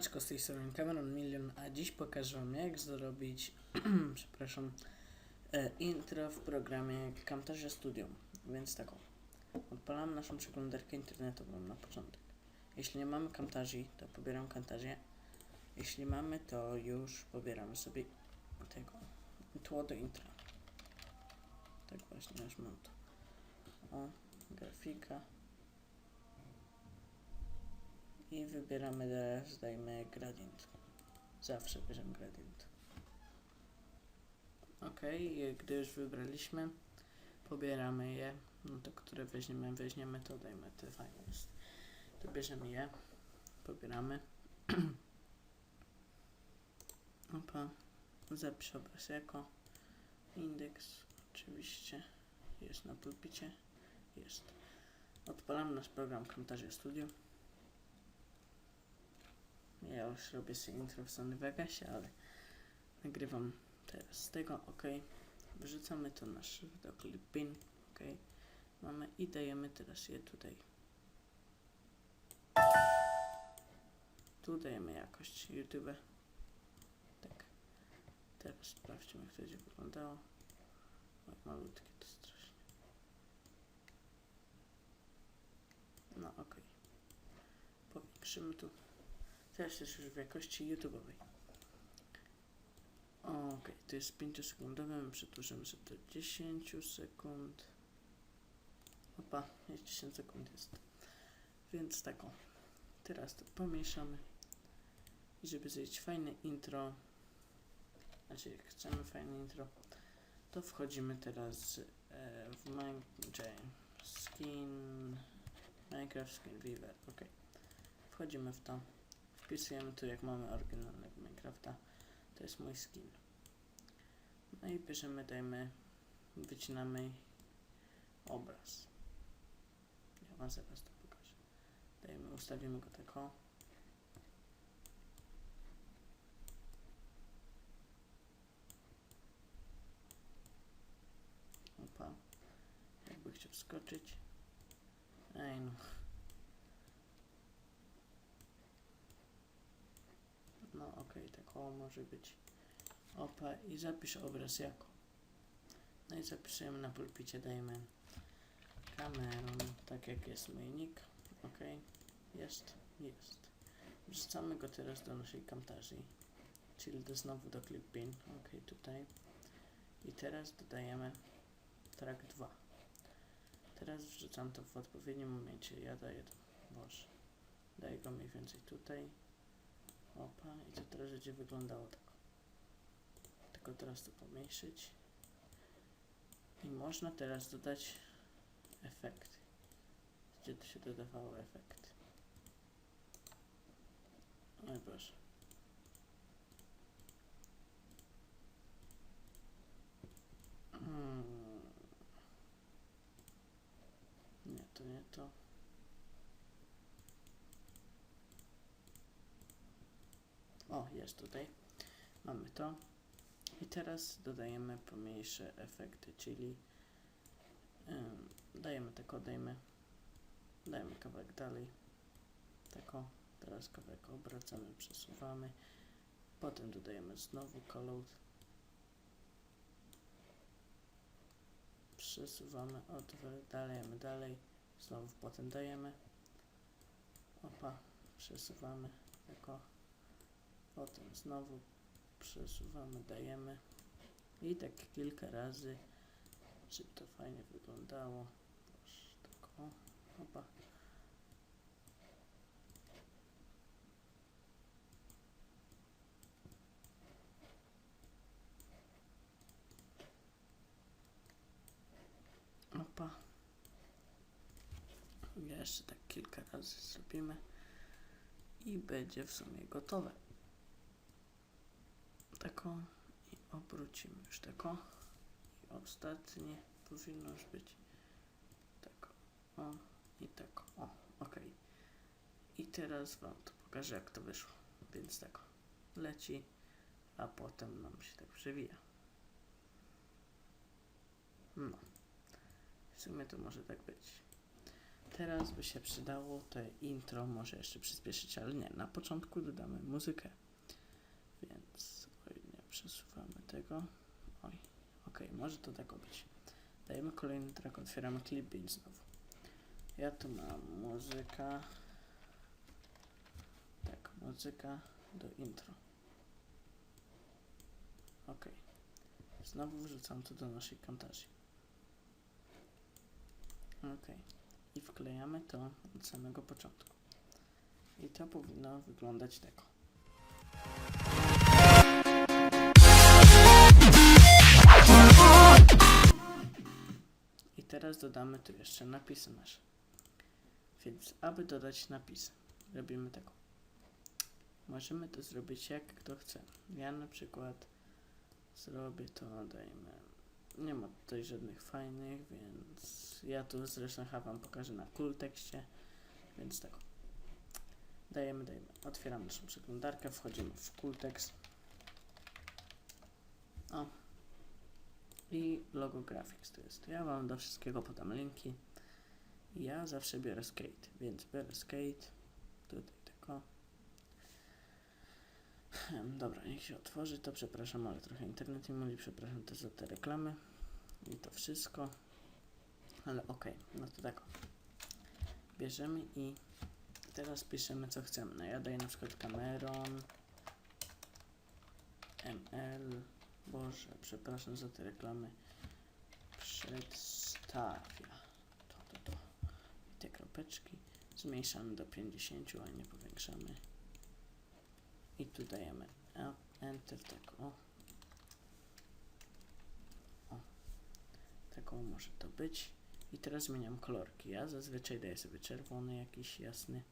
Siemaneczko, z tej strony Cameron Million, a dziś pokażę Wam jak zrobić, przepraszam, e, intro w programie Camtasia Studio. Więc tak, o. odpalam naszą przeglądarkę internetową na początek. Jeśli nie mamy Camtasii, to pobieram Camtasię. Jeśli mamy, to już pobieramy sobie tego tło do intra. Tak właśnie, aż mam to. O, grafika. I wybieramy teraz, dajmy gradient. Zawsze bierzemy gradient. Ok, gdy już wybraliśmy, pobieramy je. No to które weźmiemy, weźmiemy to, dajmy te fajne jest. To bierzemy je, pobieramy. Opa, zapisz obraz jako indeks, oczywiście jest na pulpicie, jest. Odpalamy nasz program Camtasia Studio. Ja już robię sobie intro w Sony Vegasie, ale nagrywam teraz z tego, ok. Wrzucamy to nasz do clipin, ok. Mamy i dajemy teraz je tutaj. Tu dajemy jakość YouTube. Tak. Teraz sprawdźmy, jak to będzie wyglądało. Oj, malutkie to strasznie. No, ok. Powiększymy tu. Teraz jest już w jakości YouTube'owej. Ok, to jest 5 sekundowe, my przedłużymy sobie do 10 sekund. Opa, jest 10 sekund jest. Więc taką. Teraz to pomieszamy. I żeby zrobić fajne intro, znaczy jak chcemy fajne intro, to wchodzimy teraz e, w Min- czekaj, Skin Minecraft Skin Weaver. Ok. Wchodzimy w to. Wpisujemy tu jak mamy oryginalnego Minecrafta. To jest mój skin. No i bierzemy, dajmy, wycinamy obraz. Ja wam zaraz to pokażę. Dajmy, ustawimy go tak o. Opa. Jakby chciał wskoczyć. Ej no. No okej, tak o może być. Opa i zapisz obraz jako. No i zapisujemy na pulpicie, dajmy Cameron, tak jak jest mój nick. Ok, jest, jest. Wrzucamy go teraz do naszej Camtasia, czyli do znowu do Clipin. Ok, tutaj. I teraz dodajemy track 2. Teraz wrzucam to w odpowiednim momencie. Ja daję to, boże, daję go mniej więcej tutaj. Opa, i to teraz będzie wyglądało tak. Tylko teraz to pomniejszyć. I można teraz dodać efekty. Gdzie to się dodawało efekty? Oj Boże. Hmm. Nie, to nie to. Jest tutaj. Mamy to. I teraz dodajemy pomniejsze efekty, czyli ym, dajemy tako, dajmy, dajemy kawałek dalej. Tako, teraz kawałek obracamy, przesuwamy. Potem dodajemy znowu callout. Przesuwamy, oddalejemy dalej. Znowu potem dajemy. Opa, przesuwamy jako Potem znowu przesuwamy, dajemy i tak kilka razy, żeby to fajnie wyglądało. Tak o, opa. Opa. Jeszcze tak kilka razy zrobimy i będzie w sumie gotowe tako i obrócimy już tako i ostatnie powinno już być tak o i tak o ok i teraz wam to pokażę jak to wyszło. Więc tak leci a potem nam się tak przewija. No. W sumie to może tak być. Teraz by się przydało te intro może jeszcze przyspieszyć, ale nie, na początku dodamy muzykę. Więc, przesuwamy tego. Oj, okej, może to tak być. Dajemy kolejny track, otwieramy clipbeat znowu. Ja tu mam muzyka. Tak, muzyka do intro. Ok. Znowu wrzucam to do naszej kantarzy. Ok. I wklejamy to od samego początku. I to powinno wyglądać tak. Teraz dodamy tu jeszcze napisy nasze. Więc aby dodać napisy, robimy tak. Możemy to zrobić jak kto chce. Ja na przykład zrobię to, dajmy. Nie ma tutaj żadnych fajnych, więc ja tu zresztą chyba wam pokażę na cool tekście, więc tak. Dajemy, dajemy. Otwieramy naszą przeglądarkę, wchodzimy w cool tekst. O. I logo graphics to jest. Ja wam do wszystkiego podam linki. Ja zawsze biorę skate, więc biorę skate. Tutaj tylko. Dobra, niech się otworzy. To przepraszam, ale trochę internet mi mówi. Przepraszam też za te reklamy. I to wszystko. Ale okej, no to tak. Bierzemy i teraz piszemy co chcemy. No ja daję na przykład Cameron ML Boże, przepraszam za te reklamy. Przedstawia. To, to, to. I te kropeczki zmniejszamy do 50, a nie powiększamy. I tu dajemy Enter, tak o. O. Taką może to być. I teraz zmieniam kolorki. Ja zazwyczaj daję sobie czerwony jakiś jasny.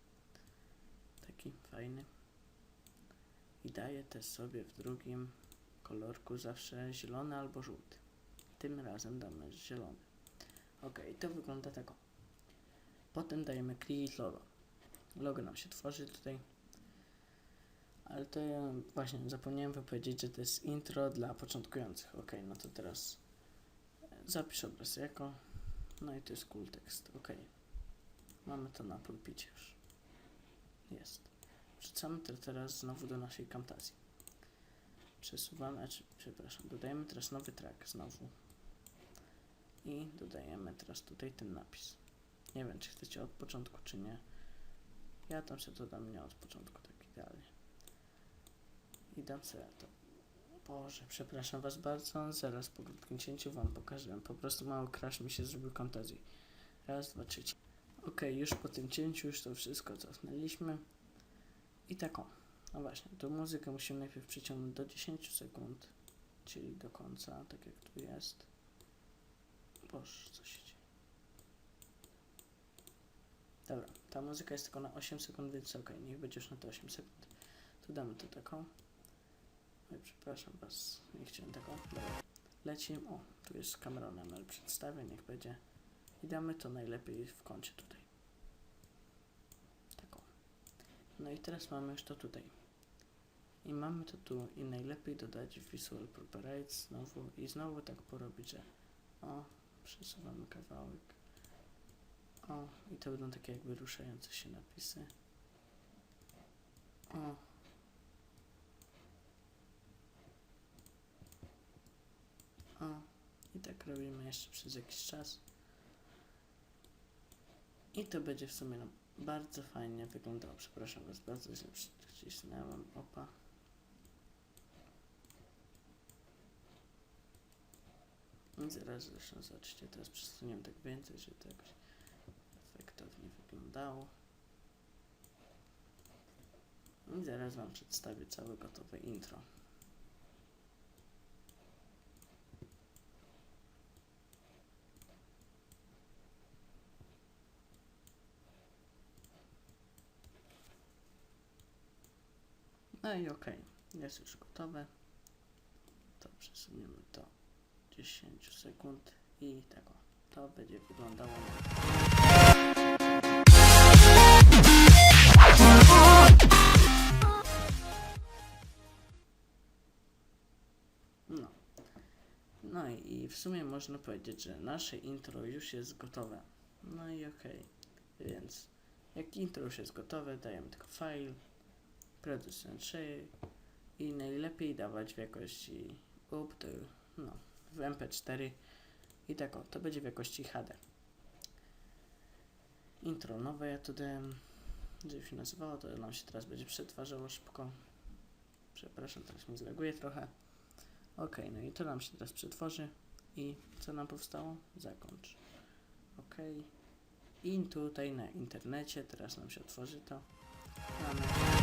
Taki fajny. I daję też sobie w drugim kolorku zawsze zielony albo żółty. Tym razem damy zielony. Ok, to wygląda tak. Potem dajemy create logo. Logo nam się tworzy tutaj. Ale to ja właśnie zapomniałem wam powiedzieć, że to jest intro dla początkujących. Ok, no to teraz e, zapisz obraz jako. No i to jest cool tekst. Ok. Mamy to na pulpicie już. Jest. Wrzucamy to teraz znowu do naszej Camtazji. Przesuwamy, znaczy, przepraszam, dodajemy teraz nowy track znowu. I dodajemy teraz tutaj ten napis. Nie wiem, czy chcecie od początku, czy nie. Ja tam się to dam nie od początku, tak idealnie. I dam sobie to. Boże, przepraszam was bardzo. Zaraz po krótkim cięciu wam pokażę. Po prostu mały crash mi się zrobił kontazji. Raz, dwa, trzy. Ok, już po tym cięciu już to wszystko cofnęliśmy. I taką. No właśnie, tą muzykę musimy najpierw przyciągnąć do 10 sekund, czyli do końca, tak jak tu jest. Boże, co się dzieje? Dobra, ta muzyka jest tylko na 8 sekund, więc ok, niech będzie już na te 8 sekund. Tu damy to taką. Oj, przepraszam was, nie chciałem taką. Dobra, lecimy. O, tu jest Cameron ML przedstawia, niech będzie. I damy to najlepiej w kącie tutaj. Taką. No i teraz mamy już to tutaj. I mamy to tu i najlepiej dodać Visual Properties znowu i znowu tak porobić, że o, przesuwamy kawałek. O, i to będą takie jakby ruszające się napisy. O. O, i tak robimy jeszcze przez jakiś czas. I to będzie w sumie nam bardzo fajnie wyglądało. Przepraszam was bardzo, źle przycisnęłam. Opa. Zaraz zresztą zobaczcie, teraz przesuniemy tak więcej, żeby to jakoś efektownie wyglądało. I zaraz wam przedstawię całe gotowe intro. No i okej, jest już gotowe. To przesuniemy do 10 sekund i tego. To będzie wyglądało. No. No i w sumie można powiedzieć, że nasze intro już jest gotowe. No i okej. Więc jak intro już jest gotowe, dajemy tylko file, share i najlepiej dawać w jakości up to, no, w mp4 i tak o, to będzie w jakości HD. Intro nowe ja tu dałem, żeby się nazywało, to nam się teraz będzie przetwarzało szybko. Przepraszam, teraz mi zleguje trochę. Ok, no i to nam się teraz przetworzy i co nam powstało? Zakończ. Ok. I tutaj na internecie teraz nam się otworzy to. Mamy.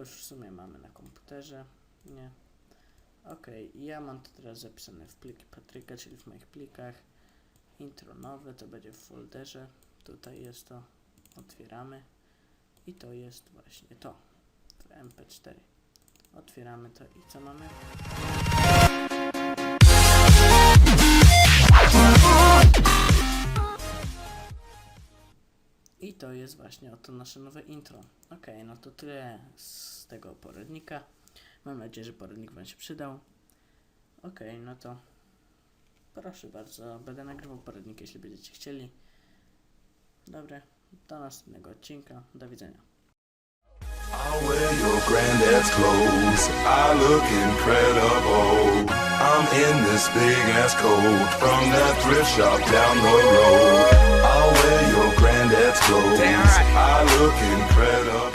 Już w sumie mamy na komputerze. Nie. Ok, ja mam to teraz zapisane w pliki Patryka, czyli w moich plikach. Intro nowe to będzie w folderze. Tutaj jest to. Otwieramy. I to jest właśnie to. W MP4. Otwieramy to i co mamy? To jest właśnie oto nasze nowe intro. Ok, no to tyle z tego poradnika. Mam nadzieję, że poradnik Wam się przydał. Ok, no to proszę bardzo, będę nagrywał poradnik, jeśli będziecie chcieli. Dobra, do następnego odcinka. Do widzenia. I'm in this big ass coat from that thrift shop down the road. I wear your granddad's clothes. I look incredible.